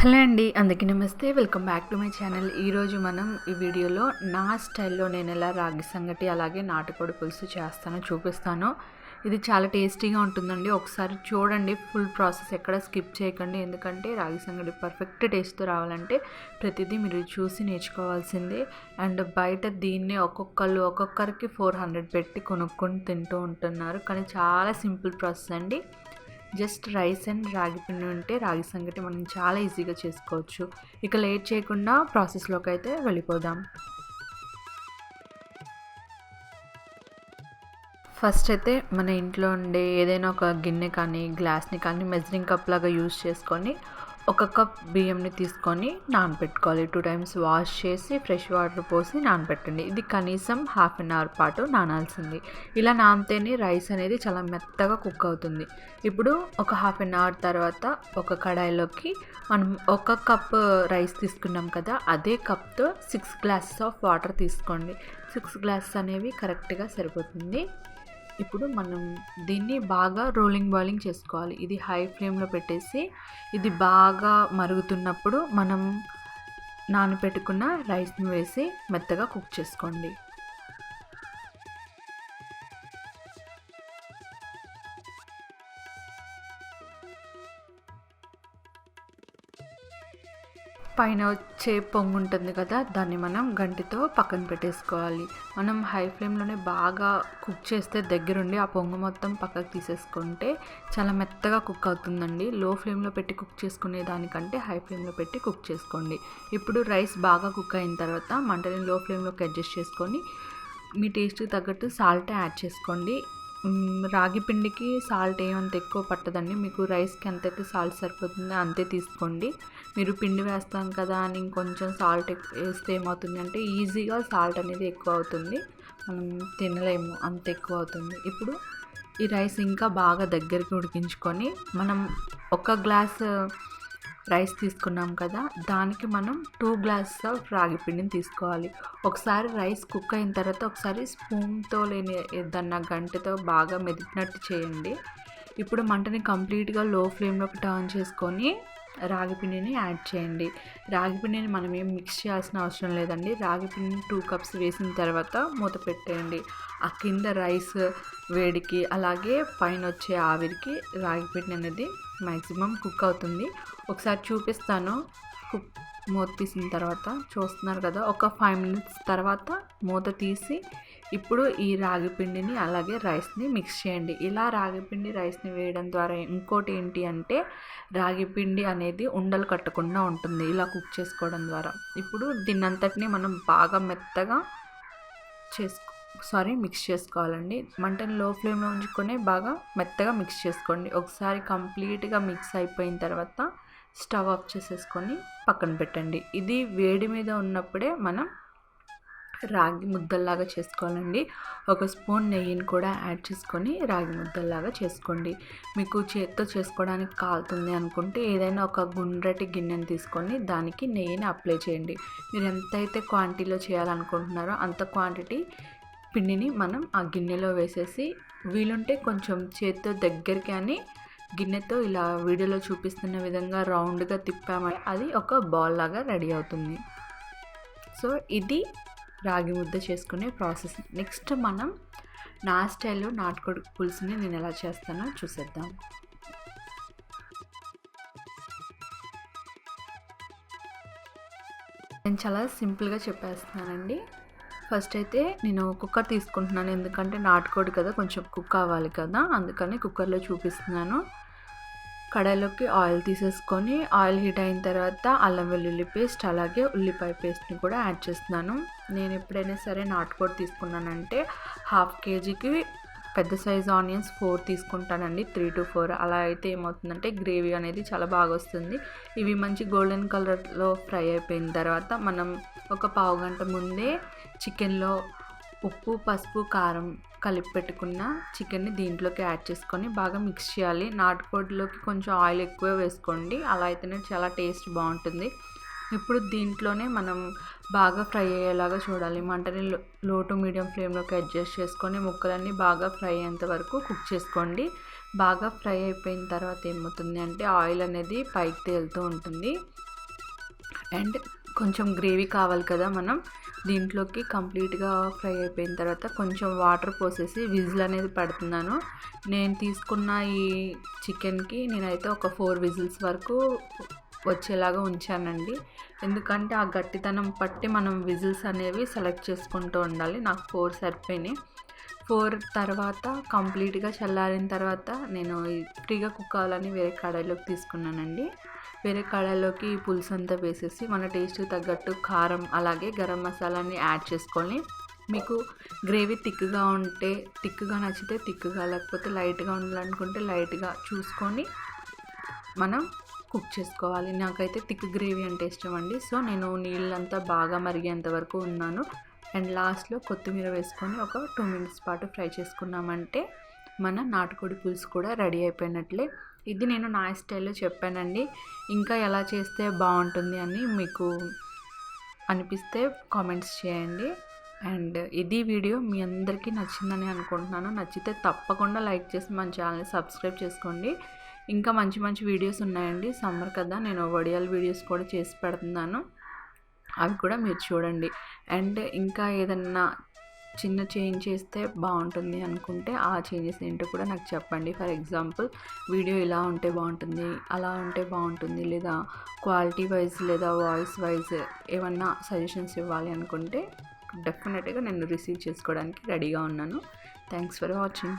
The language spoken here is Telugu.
హలో అండి అందరికీ నమస్తే. Welcome back to my channel. ఈరోజు మనం ఈ వీడియోలో నా స్టైల్లో నేను ఎలా రాగి సంగటి అలాగే నాటుకోడి పులుసు చేస్తానో చూపిస్తాను. ఇది చాలా టేస్టీగా ఉంటుందండి. ఒకసారి చూడండి ఫుల్ ప్రాసెస్ ఎక్కడ స్కిప్ చేయకండి. ఎందుకంటే రాగి సంగటి పర్ఫెక్ట్ టేస్ట్తో రావాలంటే ప్రతిదీ మీరు చూసి నేర్చుకోవాల్సిందే. అండ్ బయట దీన్ని ఒక్కొక్కరు ఒక్కొక్కరికి ఫోర్ హండ్రెడ్ పెట్టి కొనుక్కొని తింటూ ఉంటున్నారు. కానీ చాలా సింపుల్ ప్రాసెస్ అండి. జస్ట్ రైస్ అండ్ రాగి పిండి ఉంటే రాగి సంగటి మనం చాలా ఈజీగా చేసుకోవచ్చు. ఇక లేట్ చేయకుండా ప్రాసెస్లోకి అయితే వెళ్ళిపోదాం. ఫస్ట్ అయితే మన ఇంట్లో ఉండే ఏదైనా ఒక గిన్నె కానీ గ్లాస్ని కానీ మెజరింగ్ కప్ లాగా యూజ్ చేసుకొని ఒక కప్ బియ్యంని తీసుకొని నానబెట్టుకోవాలి టూ టైమ్స్ వాష్ చేసి ఫ్రెష్ వాటర్ పోసి నానబెట్టండి ఇది కనీసం హాఫ్ అన్ అవర్ పాటు నానాల్సింది. ఇలా నానితేనే రైస్ అనేది చాలా మెత్తగా కుక్ అవుతుంది. ఇప్పుడు ఒక హాఫ్ అన్ అవర్ తర్వాత ఒక కడాయిలోకి మనం ఒక కప్ రైస్ తీసుకున్నాం కదా అదే కప్తో సిక్స్ గ్లాసెస్ ఆఫ్ వాటర్ తీసుకోండి. సిక్స్ గ్లాసెస్ అనేవి కరెక్ట్గా సరిపోతుంది. ఇప్పుడు మనం దీన్ని బాగా రోలింగ్ బాయిలింగ్ చేసుకోవాలి. ఇది హై ఫ్లేమ్లో పెట్టేసి ఇది బాగా మరుగుతున్నప్పుడు మనం నానబెట్టుకున్న రైస్ని వేసి మెత్తగా కుక్ చేసుకోండి. పైన వచ్చే పొంగు ఉంటుంది కదా దాన్ని మనం గంటితో పక్కన పెట్టేసుకోవాలి. మనం హై ఫ్లేమ్లోనే బాగా కుక్ చేస్తే దగ్గరుండి ఆ పొంగు మొత్తం పక్కకు తీసేసుకుంటే చాలా మెత్తగా కుక్ అవుతుందండి. లో ఫ్లేమ్లో పెట్టి కుక్ చేసుకునే దానికంటే హై ఫ్లేమ్లో పెట్టి కుక్ చేసుకోండి. ఇప్పుడు రైస్ బాగా కుక్ అయిన తర్వాత మంటని లో ఫ్లేమ్లోకి అడ్జస్ట్ చేసుకొని మీ టేస్ట్కి తగ్గట్టు సాల్ట్ యాడ్ చేసుకోండి. రాగి పిండికి సాల్ట్ ఏమంత ఎక్కువ పట్టదండి. మీకు రైస్కి ఎంతైతే సాల్ట్ సరిపోతుందో అంతే తీసుకోండి. మీరు పిండి వేస్తాం కదా అని ఇంకొంచెం సాల్ట్ వేస్తే ఏమవుతుంది అంటే ఈజీగా సాల్ట్ అనేది ఎక్కువ అవుతుంది. మనం తినలేము అంత ఎక్కువ అవుతుంది. ఇప్పుడు ఈ రైస్ ఇంకా బాగా దగ్గరికి ఉడికించుకొని మనం ఒక గ్లాస్ రైస్ తీసుకున్నాం కదా దానికి మనం టూ గ్లాసెస్ ఆఫ్ రాగి పిండిని తీసుకోవాలి. ఒకసారి రైస్ కుక్ అయిన తర్వాత ఒకసారి స్పూన్తో లేని ఏదన్నా గంటతో బాగా మెదిపినట్టు చేయండి. ఇప్పుడు మంటని కంప్లీట్గా లో ఫ్లేమ్లోకి టర్న్ చేసుకొని రాగిపిండిని యాడ్ చేయండి. రాగి పిండిని మనం ఏం మిక్స్ చేయాల్సిన అవసరం లేదండి. రాగి పిండిని టూ కప్స్ వేసిన తర్వాత మూత పెట్టేయండి. ఆ కింద రైస్ వేడికి అలాగే పైన వచ్చే ఆవిరికి రాగి పిండి అనేది మ్యాక్సిమం కుక్ అవుతుంది. ఒకసారి చూపిస్తాను. కుక్ మూత తీసిన తర్వాత చూస్తున్నారు కదా ఒక ఫైవ్ మినిట్స్ తర్వాత మూత తీసి ఇప్పుడు ఈ రాగి పిండిని అలాగే రైస్ని మిక్స్ చేయండి. ఇలా రాగి పిండి రైస్ని వేయడం ద్వారా ఇంకోటి ఏంటి అంటే రాగి పిండి అనేది ఉండలు కట్టకుండా ఉంటుంది ఇలా కుక్ చేసుకోవడం ద్వారా. ఇప్పుడు దీన్నంతటిని మనం బాగా మెత్తగా చేసుకో సారీ మిక్స్ చేసుకోవాలండి. మంటను లో ఫ్లేమ్లో ఉంచుకొని బాగా మెత్తగా మిక్స్ చేసుకోండి. ఒకసారి కంప్లీట్గా మిక్స్ అయిపోయిన తర్వాత స్టవ్ ఆఫ్ చేసేసుకొని పక్కన పెట్టండి. ఇది వేడి మీద ఉన్నప్పుడే మనం రాగి ముద్దల్లాగా చేసుకోవాలండి. ఒక స్పూన్ నెయ్యిని కూడా యాడ్ చేసుకొని రాగి ముద్దల్లాగా చేసుకోండి. మీకు చేత్తో చేసుకోవడానికి కాలుతుంది అనుకుంటే ఏదైనా ఒక గుండ్రటి గిన్నెని తీసుకొని దానికి నెయ్యిని అప్లై చేయండి. మీరు ఎంతైతే క్వాంటిటీలో చేయాలనుకుంటున్నారో అంత క్వాంటిటీ పిండిని మనం ఆ గిన్నెలో వేసేసి వీలుంటే కొంచెం చేతితో దగ్గరికి అని గిన్నెతో ఇలా వీడియోలో చూపిస్తున్న విధంగా రౌండ్గా తిప్పామని అది ఒక బాల్ లాగా రెడీ అవుతుంది. సో ఇది రాగి ముద్ద చేసుకునే ప్రాసెస్. నెక్స్ట్ మనం నా స్టైల్లో నాటుకోడి పులుసుని నేను ఎలా చేస్తానో చూసేద్దాం. నేను చాలా సింపుల్గా చెప్పేస్తున్నానండి. ఫస్ట్ అయితే నేను కుక్కర్ తీసుకుంటున్నాను. ఎందుకంటే నాటుకోడి కదా కొంచెం కుక్ అవ్వాలి కదా. అందుకని కుక్కర్లో చూపిస్తున్నాను. కడాయిలోకి ఆయిల్ తీసేసుకొని ఆయిల్ హీట్ అయిన తర్వాత అల్లం వెల్లుల్లి పేస్ట్ అలాగే ఉల్లిపాయ పేస్ట్ని కూడా యాడ్ చేస్తున్నాను. నేను ఎప్పుడైనా సరే నాటుకోడి తీసుకున్నానంటే హాఫ్ కేజీకి పెద్ద సైజ్ ఆనియన్స్ ఫోర్ తీసుకుంటానండి త్రీ టు ఫోర్. అలా అయితే ఏమవుతుందంటే గ్రేవీ అనేది చాలా బాగా వస్తుంది. ఇవి మంచి గోల్డెన్ కలర్లో ఫ్రై అయిపోయిన తర్వాత మనం ఒక పావు గంట ముందే చికెన్లో ఉప్పు పసుపు కారం కలిపి పెట్టుకున్న చికెన్ని దీంట్లోకి యాడ్ చేసుకొని బాగా మిక్స్ చేయాలి. నాటుకోడిలోకి కొంచెం ఆయిల్ ఎక్కువ వేసుకోండి. అలా అయితేనే చాలా టేస్ట్ బాగుంటుంది. ఇప్పుడు దీంట్లోనే మనం బాగా ఫ్రై అయ్యేలాగా చూడాలి. మంటని లో టు మీడియం ఫ్లేమ్లోకి అడ్జస్ట్ చేసుకొని ముక్కలన్నీ బాగా ఫ్రై అయ్యేంత వరకు కుక్ చేసుకోండి. బాగా ఫ్రై అయిపోయిన తర్వాత ఏమవుతుంది అంటే ఆయిల్ అనేది పైకి తేలుతూ ఉంటుంది. అండ్ కొంచెం గ్రేవీ కావాలి కదా మనం. దీంట్లోకి కంప్లీట్గా ఫ్రై అయిపోయిన తర్వాత కొంచెం వాటర్ పోసేసి విజిల్ అనేది పెడుతున్నాను. నేను తీసుకున్న ఈ చికెన్కి నేనైతే ఒక ఫోర్ విజిల్స్ వరకు వచ్చేలాగా ఉంచానండి. ఎందుకంటే ఆ గట్టితనం పట్టి మనం విజిల్స్ అనేవి సెలెక్ట్ చేసుకుంటూ ఉండాలి. నాకు ఫోర్ సరిపోయినాయి. ఫోర్ తర్వాత కంప్లీట్గా చల్లారిన తర్వాత నేను ఫ్రీగా కుక్ కావాలని వేరే కడాయిలోకి తీసుకున్నానండి. వేరే కడాయిలోకి పులుసు అంతా వేసేసి మన టేస్ట్కి తగ్గట్టు కారం అలాగే గరం మసాలాని యాడ్ చేసుకొని మీకు గ్రేవీ థిక్గా ఉంటే థిక్గా నచ్చితే థిక్గా లేకపోతే లైట్గా ఉండాలనుకుంటే లైట్గా చూసుకొని మనం కుక్ చేసుకోవాలి. నాకైతే థిక్ గ్రేవీ అంటే ఇష్టం అండి. సో నేను నీళ్ళంతా బాగా మరిగేంత వరకు ఉన్నాను. అండ్ లాస్ట్లో కొత్తిమీర వేసుకొని ఒక టూ మినిట్స్ పాటు ఫ్రై చేసుకున్నామంటే మన నాటుకోడి పులుసు కూడా రెడీ అయిపోయినట్లే. ఇది నేను నా స్టైల్లో చెప్పానండి. ఇంకా ఎలా చేస్తే బాగుంటుంది అని మీకు అనిపిస్తే కామెంట్స్ చేయండి. అండ్ ఇది వీడియో మీ అందరికీ నచ్చిందని అనుకుంటున్నాను. నచ్చితే తప్పకుండా లైక్ చేసి మన ఛానల్ని సబ్స్క్రైబ్ చేసుకోండి. ఇంకా మంచి మంచి వీడియోస్ ఉన్నాయండి. సమ్మర్ కదా నేను వడియాల వీడియోస్ కూడా చేసి పెడుతున్నాను. అవి కూడా మీరు చూడండి. అండ్ ఇంకా ఏదన్నా చిన్న చేంజ్ చేస్తే బాగుంటుంది అనుకుంటే ఆ చేంజెస్ ఏంటో కూడా నాకు చెప్పండి. ఫర్ ఎగ్జాంపుల్ వీడియో ఇలా ఉంటే బాగుంటుంది అలా ఉంటే బాగుంటుంది లేదా క్వాలిటీ వైజ్ లేదా వాయిస్ వైజ్ ఏమన్నా సజెషన్స్ ఇవ్వాలి అనుకుంటే డెఫినెట్గా నేను రిసీవ్ చేసుకోవడానికి రెడీగా ఉన్నాను. Thanks for watching.